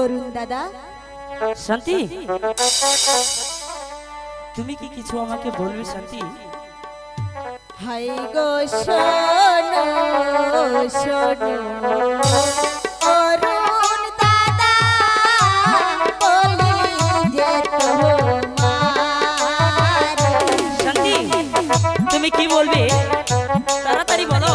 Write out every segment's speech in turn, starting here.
অরুণ দাদা। শান্তি? তুমি কি কিছু আমাকে বলবে শান্তি? হাই গো তুমি কি বলবে? তাড়াতাড়ি বলো।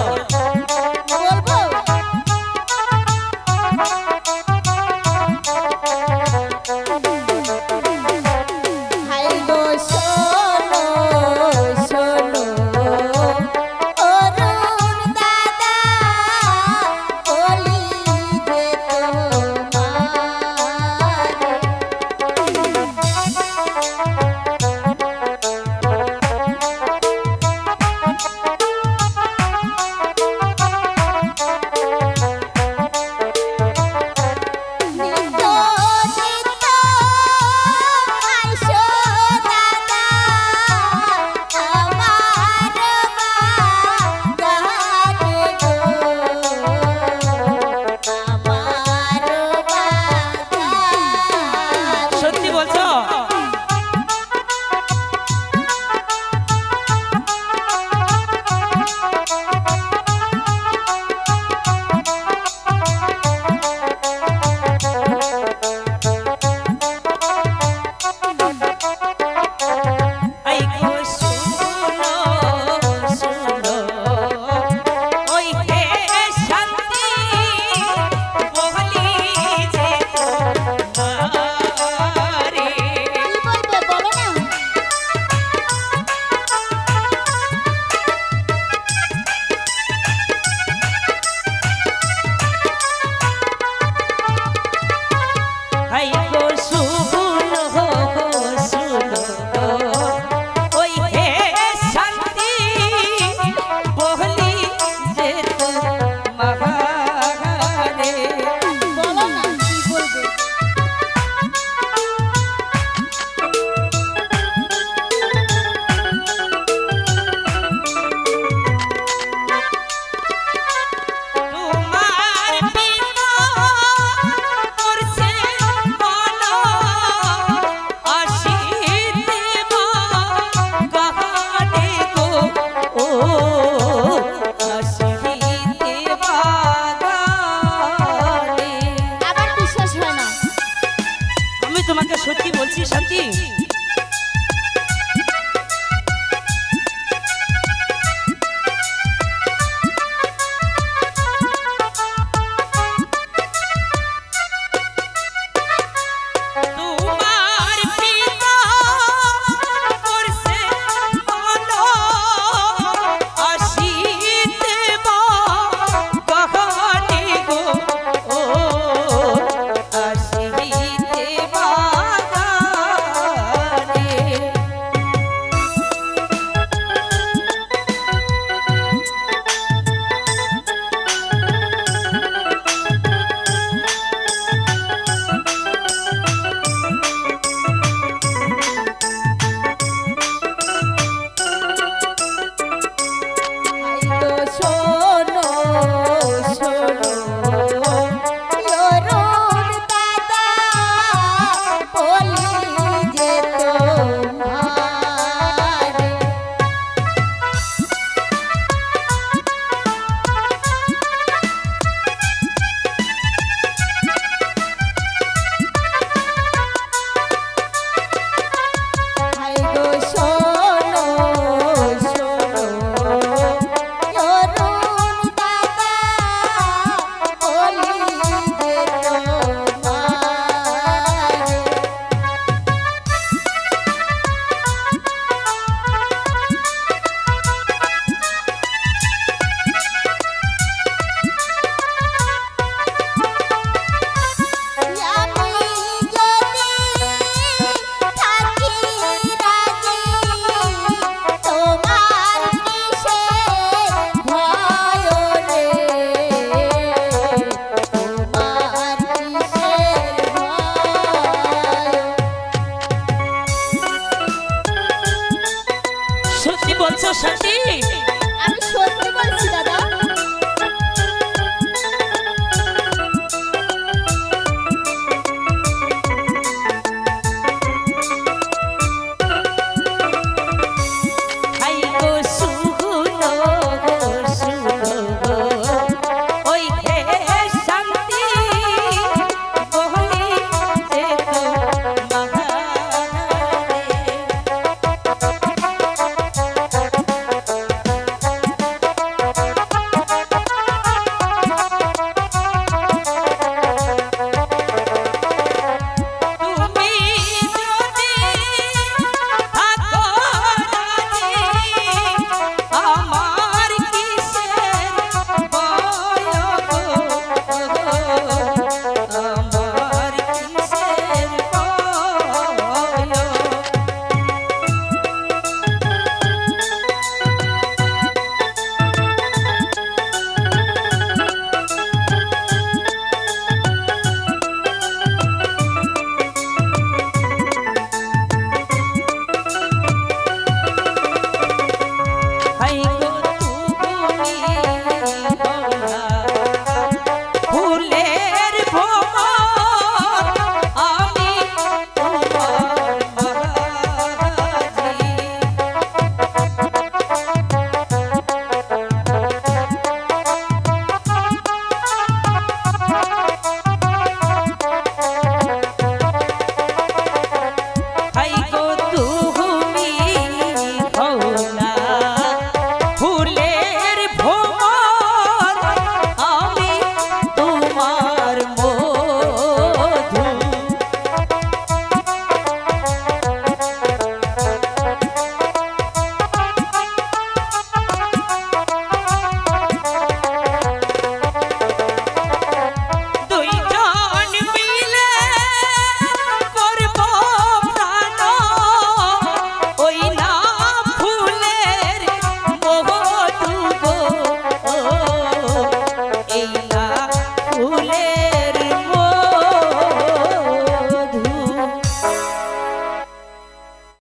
তোমাকে সত্যি বলছি শান্তি? 做上帝。Julio.